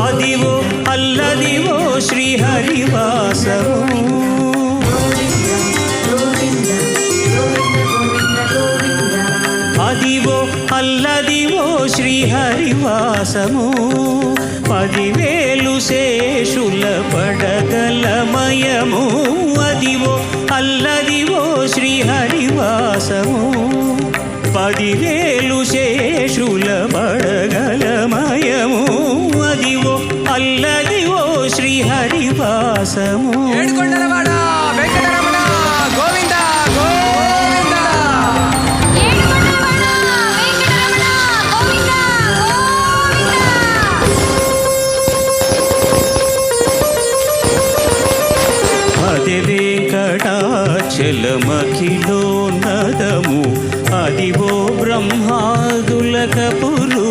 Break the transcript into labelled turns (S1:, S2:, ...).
S1: అదివో అల్లదివో శ్రీహరివాసము. అదివో అల్లదివో శ్రీహరివాసము. పదివేలు శేషుల పడగలమయము అదివో అల్లదివో శ్రీహరివాసము. పదివేలు శేషుల శ్రీహరివాసము
S2: ఏడుకొండలవాడ వెంకటరమణ గోవింద గోవింద.
S3: ఏడుకొండలవాడ వెంకటరమణ గోవింద గోవింద
S1: అది వెంకటాచలమఖిలో నదము అదివో బ్రహ్మాదులక పురు